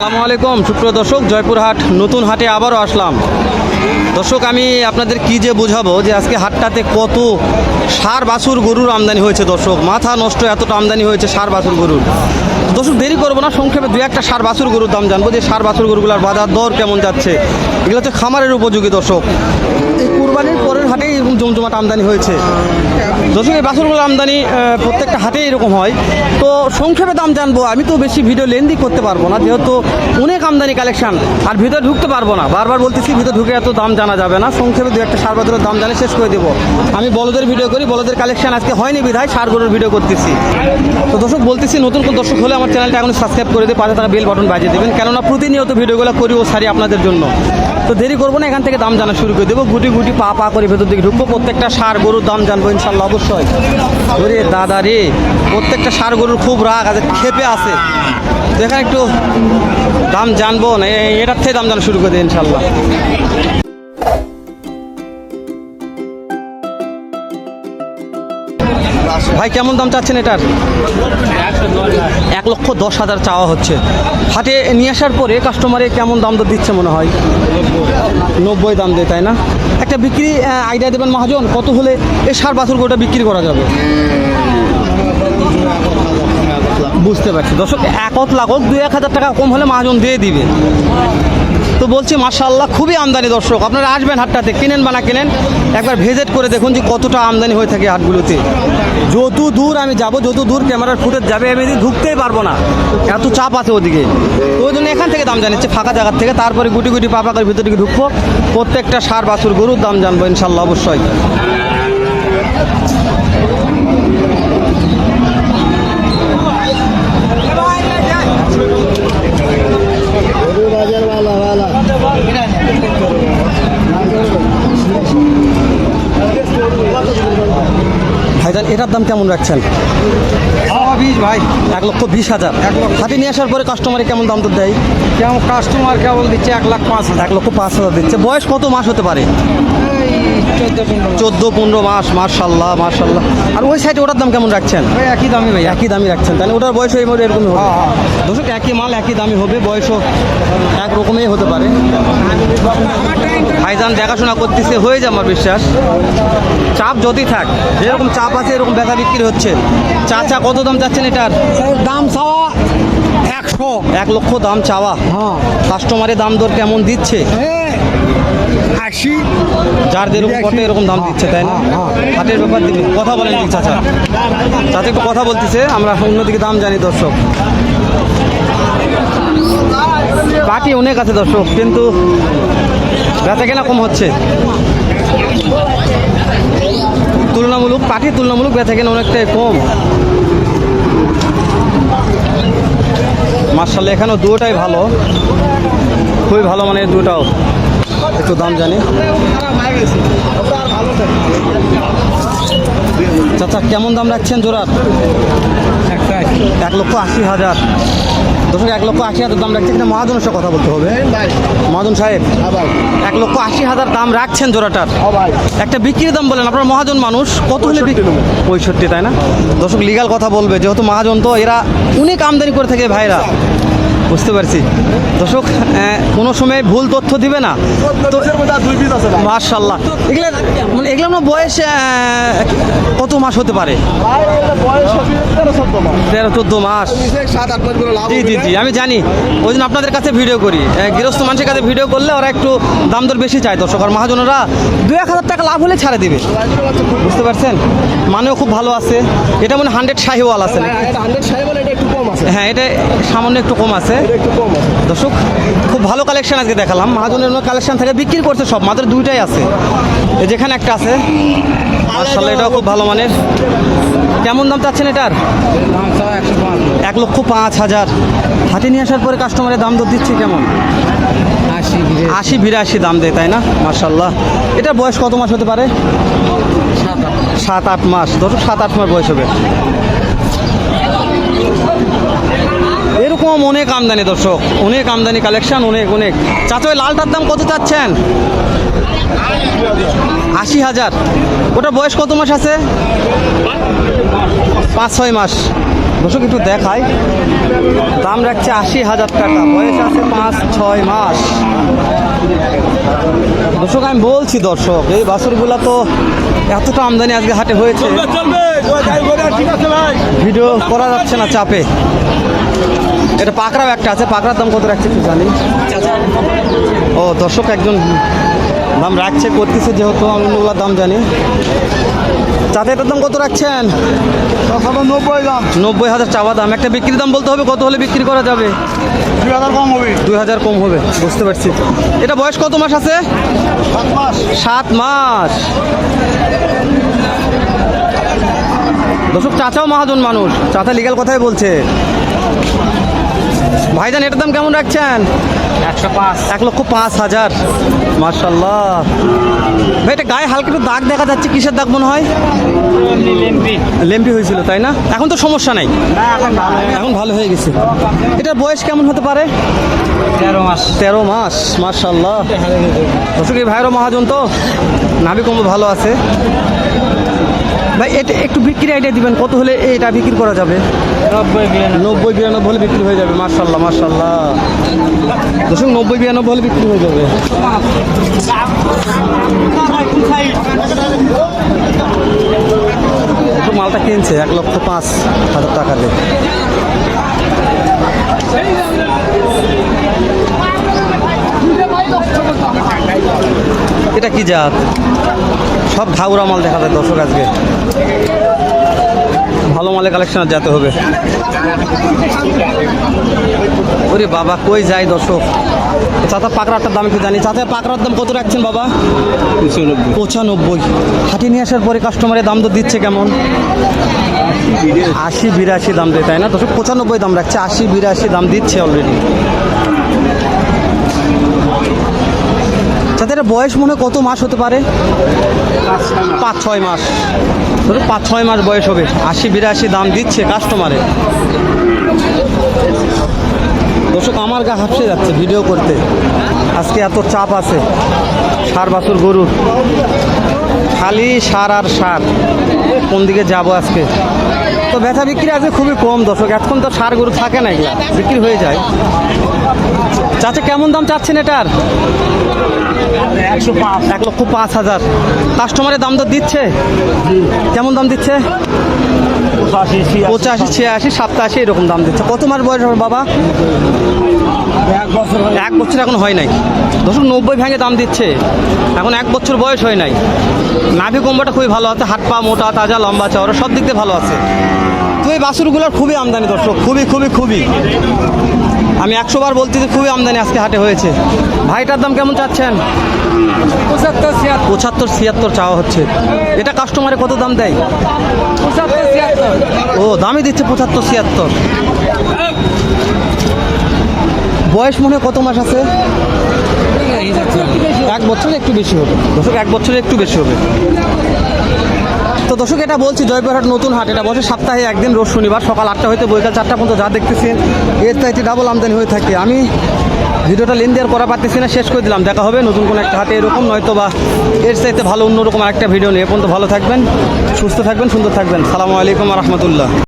আসসালামু আলাইকুম। সুপ্রিয় দর্শক জয়পুরহাট নতুন হাটে আবারও আসলাম। দর্শক, আমি আপনাদের কি যে বোঝাবো যে আজকে হাটটাতে কত সার বাছুর গরুর আমদানি হয়েছে দর্শক। মাথা নষ্ট এতটা আমদানি হয়েছে সার বাছুর গরুর। দর্শক, দেরি করব না, সংক্ষেপে দু একটা সার বাছুর গরুর দাম জানব যে সার বাছুর গরুগুলোর বাজার দর কেমন যাচ্ছে। এগুলো হচ্ছে খামারের উপযোগী দর্শক। এই কুরবানির পরের হাটেই এরকম জমজমাট আমদানি হয়েছে। দর্শক, এই বাছুরগুলোর আমদানি প্রত্যেকটা হাটেই এরকম হয়। তো সংক্ষেপে দাম জানব, আমি তো বেশি ভিডিও লেন্দি করতে পারব না, যেহেতু অনেক আমদানি কালেকশন, আর ভিতরে ঢুকতে পারব না। বারবার বলতেছি, ভিতরে ঢুকে এত দাম জানা যাবে না। সংক্ষেপে দু একটা সার দাম জানে শেষ করে দেবো। আমি বলদের ভিডিও করি, বলদের কালেকশন আজকে হয়নি বিধায় সার গরুর ভিডিও করতেছি। তো দর্শক, বলতেছি নতুন কোন দর্শক হলে আমার চ্যানেলটা এখন সাবস্ক্রাইব করে দিয়ে পাশে থাকা বেল বাটন বাজিয়ে দেবেন। কেননা প্রতিনিয়ত ভিডিওগুলো করি ও সারি আপনাদের জন্য। তো দেরি করব না, এখান থেকে দাম জানা শুরু করে দেবো। গুটি গুটি পা পা করে ভেতর দিকে ঢুকবো। প্রত্যেকটা সার গরুর দাম জানব ইনশাল্লাহ অবশ্যই। ওরে দাদা রে, প্রত্যেকটা সার গরুর খুব রাগ আছে খেপে আছে। তো এখানে একটু দাম জানব না এটার থেকে দাম জানা শুরু করে দিই ইনশাল্লাহ। ভাই, কেমন দাম চাচ্ছেন এটার? এক লক্ষ দশ হাজার চাওয়া হচ্ছে। হাটে নিয়ে আসার পরে কাস্টমারে কেমন দাম দর দিচ্ছে মনে হয়? নব্বই দাম দেয়, তাই না? একটা বিক্রি আইডিয়া দেবেন মহাজন, কত হলে এই সার বাছুর গোটা বিক্রি করা যাবে? বুঝতে পারছি। দর্শক, একত লাখক দুই এক হাজার টাকা কম হলে মহাজন দিয়ে দিবে। তো বলছি মার্শাল্লাহ খুবই আমদানি দর্শক। আপনারা আসবেন হাটটাতে, কিনেন বা না কিনেন, একবার ভিজিট করে দেখুন যে কতটা আমদানি হয়ে থাকে হাটগুলোতে। যত দূর আমি যাব, যত দূর ক্যামেরার ফুটেজ যাবে, আমি ঢুকতেই পারব না। এত চাপ আছে ওদিকে। তো ওই জন্য এখান থেকে দাম জানিচ্ছে, ফাঁকা জায়গার থেকে। তারপরে গুটি গুটি পাপা করে ভিতর দিকে ঢুকবো। প্রত্যেকটা সার, বাছুর, গরুর দাম জানব ইনশাল্লাহ অবশ্যই। কেমন রাখছেন? বিশ ভাই। এক লক্ষ বিশ হাজার। এক লক্ষ। হাতে নিয়ে আসার পরে কাস্টমারে কেমন দাম তো দেয়? কেমন কাস্টমার কেবল দিচ্ছে এক লাখ পাঁচ হাজার। এক লক্ষ পাঁচ হাজার দিচ্ছে। বয়স কত মাস হতে পারে? চোদ্দ পনেরো মাস। মার্শাল্লাহ মার্শাল্লাহ আর ওই সাইডে ওটার দাম কেমন রাখছেন? ওই একই দামি ভাই একই দামি রাখছেন। তাহলে ওটার বয়স এই মধ্যে এরকমই হবে। হ্যাঁ, হ্যাঁ। দর্শক একই মাল একই দামি হবে। বয়সও একরকমই হতে পারে। ভাইজান দেখাশোনা করতেছে হয়ে যায় আমার বিশ্বাস। চাপ যদি থাক যেরকম চাপ আছে এরকম বেচা বিক্রি হচ্ছে। চাচা কত দাম চাচ্ছেন এটার? দাম চাওয়া একশো। এক লক্ষ দাম চাওয়া। হ্যাঁ। কাস্টমারের দাম দর কেমন দিচ্ছে? আশি যার যেরকম কটে এরকম দাম দিচ্ছে তাই না? হ্যাঁ, হাটের ব্যাপার দিবে কথা বলেন কি চাচা। চাচা একটু কথা বলতেছে আমরা অন্যদিকে দাম জানি দর্শক। পাটি অনেক আছে দর্শক কিন্তু বেচা কেনা কম হচ্ছে। তুলনামূলক পাটি তুলনামূলক বেচা কেনা অনেকটাই কম। মার্শাল এখানেও দুটোটাই ভালো। খুবই ভালো মানে দুটাও একটু দাম জানি। চাচা কেমন দাম রাখছেন জোড়ার? এক লক্ষ আশি হাজার। দর্শক এক লক্ষ আশি হাজার দাম রাখছে কিনা মহাজনের সাথে কথা বলতে হবে। মহাজন সাহেব এক লক্ষ আশি হাজার দাম রাখছেন জোড়াটার। একটা বিক্রির দাম বলেন আপনার মহাজন মানুষ কত হলে বিক্রি পঁয়ষট্টি তাই না? দর্শক লিগাল কথা বলবে যেহেতু মহাজন তো এরা অনেক আমদানি করে থাকে ভাইরা। বুঝতে পারছি। দর্শক কোনো সময় ভুল তথ্য দিবে না। তো মার্শাল্লাহ এগুলো মানে না বয়স কত মাস হতে পারে? তেরো, চোদ্দ মাস। জি জি জি, আমি জানি। ওই জন্য আপনাদের কাছে ভিডিও করি। গৃহস্থ মানুষের কাছে ভিডিও করলে ওরা একটু দাম দর বেশি চায়। দর্শক আর মহাজনেরা দু এক হাজার টাকা লাভ হলে ছাড়ে দিবে। বুঝতে পারছেন? মানেও খুব ভালো আছে। এটা মানে হান্ড্রেড শাহিওয়াল আছে নাকি? আছে? হ্যাঁ এটা সামান্য একটু কম আছে। একটু কম আছে। দর্শক খুব ভালো কালেকশন আজকে দেখালাম। মহাজনের কালেকশন থেকে বিক্রি করছে সব মাত্র দুইটাই আছে। যেখানে একটা আছে মার্শাল্লাহ এটাও খুব ভালো মানের। কেমন দাম চাচ্ছেন এটার? এক লক্ষ পাঁচ হাজার। হাতে নিয়ে আসার পরে কাস্টমারের দাম দর দিচ্ছে কেমন? আশি আশি বিরাশি দাম দেয় তাই না? মার্শাল্লাহ এটা বয়স কত মাস হতে পারে? সাত আট সাত আট মাস ধরো সাত আট মাস বয়স হবে। এরকম অনেক আমদানি, দর্শক। অনেক আমদানি কালেকশন অনেক অনেক। চাচা লালটার দাম কত চাচ্ছেন? আশি হাজার। ওটা বয়স কত মাস আছে? পাঁচ, ছয় মাস। দর্শক, একটু দেখাই। দাম রাখছে আশি হাজার টাকা। বয়স আছে পাঁচ, ছয় মাস। দর্শক, আমি বলছি, দর্শক, এই বাছুরগুলা তো এতটা আমদানি আজকে হাটে হয়েছে। ভিডিও করা যাচ্ছে না চাপে। এটা পাকড়াও একটা আছে, পাকড়ার দাম কত রাখছে একটু জানি। ও, দর্শক একজন দাম রাখছে, করতেছে যেহেতু, আমি অন্যগুলোর দাম জানি। চাতে এটার দাম কত রাখছেন? নব্বই দাম নব্বই হাজার চাওয়া দাম। একটা বিক্রির দাম বলতে হবে, কত হলে বিক্রি করা যাবে? দুই হাজার কম হবে দুই হাজার কম হবে বুঝতে পারছি। এটা বয়স কত মাস আছে? সাত মাস। দর্শক চাচাও মহাজন মানুষ। চাচা লিগাল কথাই বলছে। ভাইজান এটার দাম কেমন রাখছেন? একশো পাঁচ। এক লক্ষ পাঁচ হাজার। মার্শাল্লাহ ভাই এটা গায়ে হালকা একটু দাগ দেখা যাচ্ছে। কিসের দাগ মনে হয়? লেম্পি। হয়েছিল তাই না? এখন তো সমস্যা নাই। এখন ভালো হয়ে গেছে। এটার বয়স কেমন হতে পারে? তেরো মাস। তেরো মাস মার্শাল্লাহ দর্শক এই ভাইয়েরও মহাজন তো। নাভি কম্বল ভালো আছে। ভাই এটা একটু বিক্রি আইডিয়া দিবেন কত হলে এটা বিক্রি করা যাবে? নব্বই বিরানব্বই। নব্বই বিরানব্বই হলে বিক্রি হয়ে যাবে মার্শাল্লাহ মার্শাল্লাহ দর্শক নব্বই বিরানব্বই হলে বিক্রি হয়ে যাবে। মালটা কিনছে এক লক্ষ পাঁচ হাজার টাকা দিয়ে। এটা কি জাত? সব ঘাউরা মাল দেখা যায় দর্শক আজকে। ভালো মালের কালেকশন যেতে হবে। ওরে বাবা কই যায় দর্শক? চাচা পাকড়াটার দাম একটু জানি। চাচা পাকড়ার দাম কত রাখছেন বাবা? পঁচানব্বই। হাটে নিয়ে আসার পরে কাস্টমারের দাম তো দিচ্ছে কেমন? আশি বিরাশি দাম দেয় তাই না? দর্শক পঁচানব্বই দাম রাখছে। আশি বিরাশি দাম দিচ্ছে অলরেডি তাদের বয়স মনে কত মাস হতে পারে? পাঁচ ছয় মাস। ধরো পাঁচ ছয় মাস বয়স হবে। আশি, বিরাশি দাম দিচ্ছে কাস্টমারে দর্শক, আমার গা হাসে যাচ্ছে ভিডিও করতে। আজকে এত চাপ আছে। সার বাছুর গরুর খালি সার আর সার। কোন দিকে যাব আজকে? তো ব্যথা বিক্রি আজকে খুবই কম দর্শক। এখন তো সার গরু থাকে না এগুলা। বিক্রি হয়ে যায়। চাচা, কেমন দাম চাচ্ছেন এটার? একশো পাঁচ এক লক্ষ পাঁচ হাজার। কাস্টমারের দাম তো দিচ্ছে। কেমন দাম দিচ্ছে? পঁচাশি ছিয়াশি সাতাশি এরকম দাম দিচ্ছে। কত মাস বয়স হবে বাবা? এক বছর এখন হয় নাই। দশক নব্বই ভেঙে দাম দিচ্ছে। এখন এক বছর বয়স হয় নাই। নাভি কম্বটা খুবই ভালো আছে। হাত পা মোটা তাজা লম্বা চওড়া সব দিক দিয়ে ভালো আছে। তো এই বাছুরগুলোর খুবই আমদানি দর্শক খুবই খুবই খুবই। আমি একশো বার বলছি যে খুবই আমদানি আজকে হাটে হয়েছে। ভাইটার দাম কেমন চাচ্ছেন? পঁচাত্তর ছিয়াত্তর। পঁচাত্তর ছিয়াত্তর চাওয়া হচ্ছে। এটা কাস্টমারে কত দাম দেয়? ও দামই দিচ্ছে পঁচাত্তর ছিয়াত্তর। বয়স মনে কত মাস আছে? এক বছরে একটু বেশি হবে। দর্শক এক বছরে একটু বেশি হবে। তো দর্শক, এটা বলছি, জয়পুরহাট নতুন হাট, এটা বসে সপ্তাহে একদিন, রোজ শনিবার, সকাল আটটা হইতে বৈকাল চারটা পর্যন্ত যা দেখতেছেন, এর চাইতে ডাবল আমদানি হয়ে থাকে। আমি ভিডিওটা লেন দেওয়ার করা পারতেছি না, শেষ করে দিলাম। দেখা হবে নতুন কোনো একটা হাটে এরকম নয়তো বা এর চাইতে ভালো অন্যরকম একটা ভিডিও নিয়ে। পর্যন্ত ভালো থাকবেন, সুস্থ থাকবেন, সুন্দর থাকবেন। সালামু আলাইকুম রহমতুল্লাহ।